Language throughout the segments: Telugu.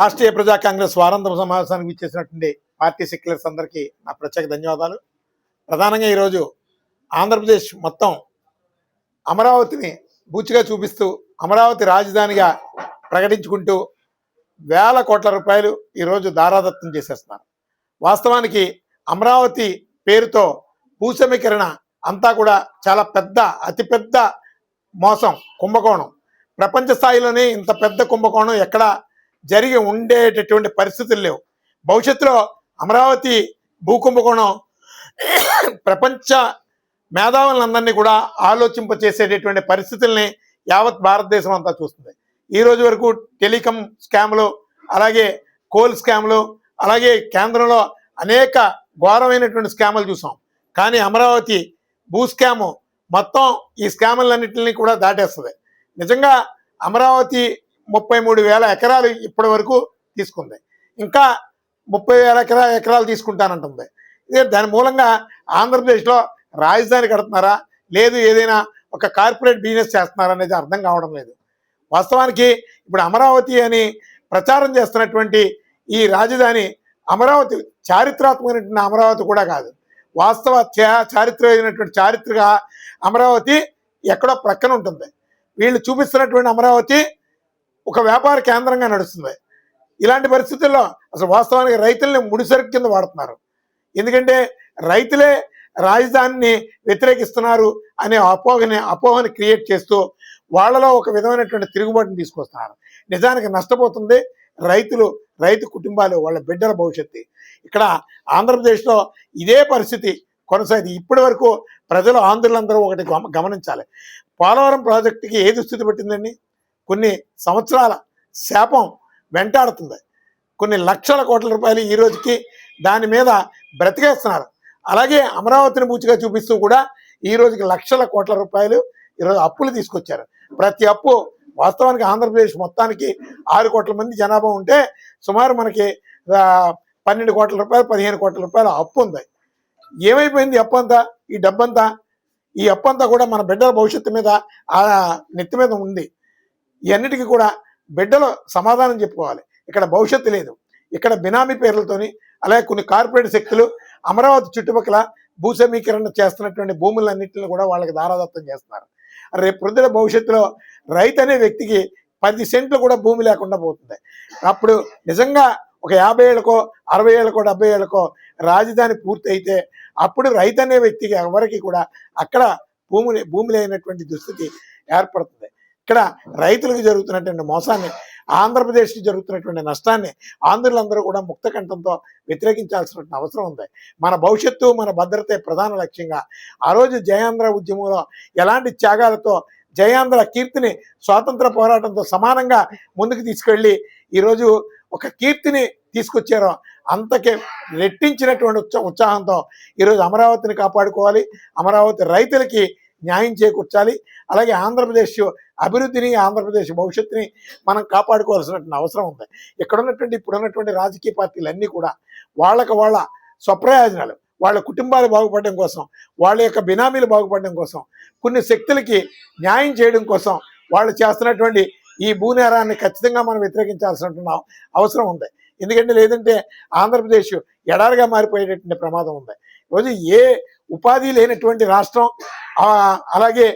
రాష్ట్రీయ ప్రజా కాంగ్రెస్ వారాంతర సమావేశానికి ఇచ్చేసినటువంటి పార్టీ సెక్యులర్స్ అందరికీ నా ప్రత్యేక ధన్యవాదాలు. ప్రధానంగా ఈరోజు ఆంధ్రప్రదేశ్ మొత్తం అమరావతిని బూచిగా చూపిస్తూ అమరావతి రాజధానిగా ప్రకటించుకుంటూ వేల కోట్ల రూపాయలు ఈరోజు దారాదత్తం చేసేస్తున్నారు. వాస్తవానికి అమరావతి పేరుతో భూసమీకరణ అంతా కూడా చాలా పెద్ద అతిపెద్ద మోసం కుంభకోణం. ప్రపంచ స్థాయిలోనే ఇంత పెద్ద కుంభకోణం ఎక్కడ జరిగి ఉండేటటువంటి పరిస్థితులు లేవు. భవిష్యత్తులో అమరావతి భూకుంభకోణం ప్రపంచ మేధావులందరినీ కూడా ఆలోచింప చేసేటటువంటి పరిస్థితుల్ని యావత్ భారతదేశం అంతా చూస్తుంది. ఈ రోజు వరకు టెలికాం స్కామ్లు అలాగే కోల్ స్కామ్లు అలాగే కేంద్రంలో అనేక ఘోరమైనటువంటి స్కాములు చూసాం. కానీ అమరావతి భూ స్కాము మొత్తం ఈ స్కాములన్నింటినీ కూడా దాటేస్తుంది. నిజంగా అమరావతి ముప్పై మూడు వేల ఎకరాలు ఇప్పటి వరకు తీసుకుంది. ఇంకా ముప్పై వేల ఎకరా ఎకరాలు తీసుకుంటానంటుంది. ఇదే దాని మూలంగా ఆంధ్రప్రదేశ్లో రాజధాని కడుతున్నారా? లేదు ఏదైనా ఒక కార్పొరేట్ బిజినెస్ చేస్తున్నారా అనేది అర్థం కావడం లేదు. వాస్తవానికి ఇప్పుడు అమరావతి అని ప్రచారం చేస్తున్నటువంటి ఈ రాజధాని అమరావతి చారిత్రాత్మకమైనటువంటి అమరావతి కూడా కాదు. వాస్తవ చారిత్రమైనటువంటి చారిత్రక అమరావతి ఎక్కడో ప్రక్కన ఉంటుంది. వీళ్ళు చూపిస్తున్నటువంటి అమరావతి ఒక వ్యాపార కేంద్రంగా నడుస్తుంది. ఇలాంటి పరిస్థితుల్లో అసలు వాస్తవానికి రైతుల్ని ముడిసరుకు కింద వాడుతున్నారు. ఎందుకంటే రైతులే రాజధానిని వ్యతిరేకిస్తున్నారు అనే అపోహని అపోహని క్రియేట్ చేస్తూ వాళ్ళలో ఒక విధమైనటువంటి తిరుగుబాటుని తీసుకొస్తున్నారు. నిజానికి నష్టపోతుంది. రైతులు రైతు కుటుంబాలు వాళ్ళ బిడ్డల భవిష్యత్తు. ఇక్కడ ఆంధ్రప్రదేశ్లో ఇదే పరిస్థితి కొనసాగింది. ఇప్పటి వరకు ప్రజలు ఆంధ్రులందరూ ఒకటి గమ- గమనించాలి. పోలవరం ప్రాజెక్టుకి ఏ దుస్థితి పెట్టిందండి? కొన్ని సంవత్సరాల శాపం వెంటాడుతుంది. కొన్ని లక్షల కోట్ల రూపాయలు ఈ రోజుకి దాని మీద బ్రతికేస్తున్నారు. అలాగే అమరావతిని పూచిగా చూపిస్తూ కూడా ఈ రోజుకి లక్షల కోట్ల రూపాయలు ఈరోజు అప్పులు తీసుకొచ్చారు. ప్రతి అప్పు వాస్తవానికి ఆంధ్రప్రదేశ్ మొత్తానికి ఆరు కోట్ల మంది జనాభా ఉంటే సుమారు మనకి పన్నెండు కోట్ల రూపాయలు పదిహేను కోట్ల రూపాయల అప్పు ఉంది. ఏమైపోయింది అప్పు అంతా? ఈ డబ్బంతా ఈ అప్పు అంతా కూడా మన బిడ్డల భవిష్యత్తు మీద ఆ నెత్తి మీద ఉంది. ఇవన్నిటికీ కూడా బిడ్డలు సమాధానం చెప్పుకోవాలి. ఇక్కడ భవిష్యత్తు లేదు. ఇక్కడ బినామీ పేర్లతోని అలాగే కొన్ని కార్పొరేట్ శక్తులు అమరావతి చుట్టుపక్కల భూసమీకరణ చేస్తున్నటువంటి భూములన్నింటిని కూడా వాళ్ళకి దారాదత్తం చేస్తున్నారు. రేపు ప్రొద్దున భవిష్యత్తులో రైతు అనే వ్యక్తికి పది సెంట్లు కూడా భూమి లేకుండా పోతుంది. అప్పుడు నిజంగా ఒక యాభై ఏళ్ళకో అరవై ఏళ్ళకో డెబ్బై ఏళ్ళకో రాజధాని పూర్తి అయితే అప్పుడు రైతు అనే వ్యక్తికి ఎవరికి కూడా అక్కడ భూమి భూమి లేనటువంటి దుస్థితి ఏర్పడుతుంది. ఇక్కడ రైతులకు జరుగుతున్నటువంటి మోసాన్ని ఆంధ్రప్రదేశ్కి జరుగుతున్నటువంటి నష్టాన్ని ఆంధ్రులందరూ కూడా ముక్త కంఠంతో వ్యతిరేకించాల్సిన అవసరం ఉంది. మన భవిష్యత్తు మన భద్రతే ప్రధాన లక్ష్యంగా. ఆ రోజు జయాంధ్ర ఉద్యమంలో ఎలాంటి త్యాగాలతో జయాంధ్ర కీర్తిని స్వాతంత్ర పోరాటంతో సమానంగా ముందుకు తీసుకెళ్ళి ఈరోజు ఒక కీర్తిని తీసుకొచ్చారో అంతకే రెట్టించినటువంటి ఉత్సాహంతో ఈరోజు అమరావతిని కాపాడుకోవాలి. అమరావతి రైతులకి న్యాయం చేకూర్చాలి. అలాగే ఆంధ్రప్రదేశ్ అభివృద్ధిని ఆంధ్రప్రదేశ్ భవిష్యత్తుని మనం కాపాడుకోవాల్సినటువంటి అవసరం ఉంది. ఇక్కడ ఉన్నటువంటి ఇప్పుడు ఉన్నటువంటి రాజకీయ పార్టీలు అన్నీ కూడా వాళ్ళకు వాళ్ళ స్వప్రయోజనాలు వాళ్ళ కుటుంబాలు బాగుపడడం కోసం వాళ్ళ యొక్క బినామీలు బాగుపడడం కోసం కొన్ని శక్తులకి న్యాయం చేయడం కోసం వాళ్ళు చేస్తున్నటువంటి ఈ భూనేరాన్ని ఖచ్చితంగా మనం వ్యతిరేకించాల్సినటువంటి అవసరం ఉంది. ఎందుకంటే లేదంటే ఆంధ్రప్రదేశ్ ఎడారిగా మారిపోయేటటువంటి ప్రమాదం ఉంది. రోజు ఏ ఉపాధి లేనటువంటి రాష్ట్రం అలాగే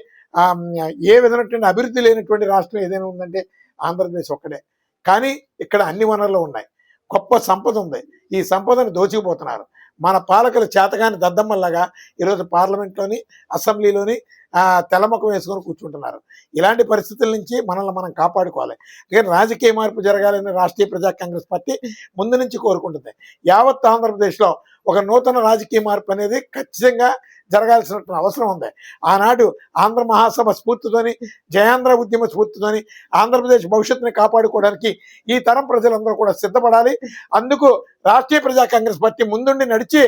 ఏ విధమైనటువంటి అభివృద్ధి లేనటువంటి రాష్ట్రం ఏదైనా ఉందంటే ఆంధ్రప్రదేశ్ ఒక్కడే కానీ ఇక్కడ అన్ని వనరులు ఉన్నాయి. గొప్ప సంపద ఉంది. ఈ సంపదను దోచుకుపోతున్నారు. మన పాలకులు చేతగాని దద్దమ్మల్లాగా ఈరోజు పార్లమెంట్లోని అసెంబ్లీలోని ఆ, తెల్లముఖం వేసుకొని కూర్చుంటున్నారు. ఇలాంటి పరిస్థితుల నుంచి మనల్ని మనం కాపాడుకోవాలి. కానీ రాజకీయ మార్పు జరగాలని రాష్ట్రీయ ప్రజా కాంగ్రెస్ పార్టీ ముందు నుంచి కోరుకుంటుంది. యావత్ ఆంధ్రప్రదేశ్లో ఒక నూతన రాజకీయ మార్పు అనేది ఖచ్చితంగా జరగాల్సిన అవసరం ఉంది. ఆనాడు ఆంధ్ర మహాసభ స్ఫూర్తితోని జయాంధ్ర ఉద్యమ స్ఫూర్తితోని ఆంధ్రప్రదేశ్ భవిష్యత్తుని కాపాడుకోవడానికి ఈ తరం ప్రజలందరూ కూడా సిద్ధపడాలి. అందుకు రాష్ట్రీయ ప్రజా కాంగ్రెస్ పార్టీ ముందుండి నడిచి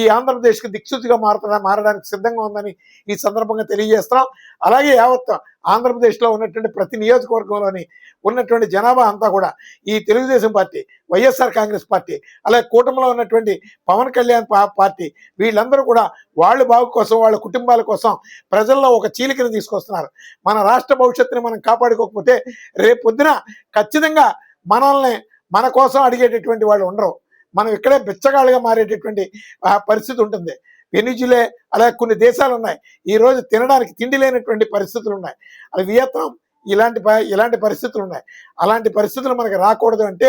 ఈ ఆంధ్రప్రదేశ్కి దిక్సూచిగా మారుతున్నా మారడానికి సిద్ధంగా ఉందని ఈ సందర్భంగా తెలియజేస్తున్నాం. అలాగే యావత్ ఆంధ్రప్రదేశ్లో ఉన్నటువంటి ప్రతి నియోజకవర్గంలోని ఉన్నటువంటి జనాభా అంతా కూడా ఈ Telugu Desam party YSR Congress party అలాగే కూటమిలో ఉన్నటువంటి పవన్ కళ్యాణ్ పార్టీ వీళ్ళందరూ కూడా వాళ్ళ బాగు కోసం వాళ్ళ కుటుంబాల కోసం ప్రజల్లో ఒక చీలికను తీసుకొస్తున్నారు. మన రాష్ట్ర భవిష్యత్తుని మనం కాపాడుకోకపోతే రేపు పొద్దున ఖచ్చితంగా మనల్ని మన కోసం అడిగేటటువంటి వాళ్ళు ఉండరు. మనం ఇక్కడే బిచ్చగాళ్ళుగా మారేటటువంటి ఆ, పరిస్థితి ఉంటుంది. పెనిజులే అలా కొన్ని దేశాలు ఉన్నాయి ఈరోజు తినడానికి తిండి లేనటువంటి పరిస్థితులు ఉన్నాయి అది వియత్నాం ఇలాంటి ప- ఇలాంటి పరిస్థితులు ఉన్నాయి అలాంటి పరిస్థితులు మనకు రాకూడదు అంటే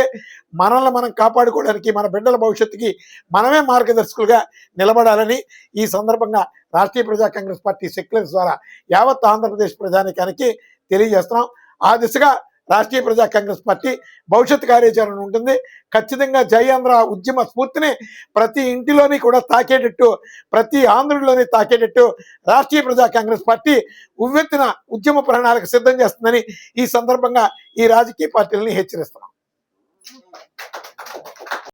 మనల్ని మనం కాపాడుకోవడానికి మన బిడ్డల భవిష్యత్తుకి మనమే మార్గదర్శకులుగా నిలబడాలని ఈ సందర్భంగా రాష్ట్రీయ ప్రజా కాంగ్రెస్ పార్టీ సెక్యులర్స్ ద్వారా యావత్ ఆంధ్రప్రదేశ్ ప్రజానికానికి తెలియజేస్తున్నాం. ఆ దిశగా రాష్ట్రీయ ప్రజా కాంగ్రెస్ పార్టీ భవిష్యత్ కార్యాచరణ ఉంటుంది. ఖచ్చితంగా జై ఆంధ్ర ఉద్యమ స్ఫూర్తిని ప్రతి ఇంటిలోని కూడా తాకేటట్టు ప్రతి ఆంధ్రుడిలోని తాకేటట్టు రాష్ట్రీయ ప్రజా కాంగ్రెస్ పార్టీ ఉవ్వెత్తిన ఉద్యమ ప్రణాళిక సిద్ధం చేస్తుందని ఈ సందర్భంగా ఈ రాజకీయ పార్టీలని హెచ్చరిస్తున్నాం.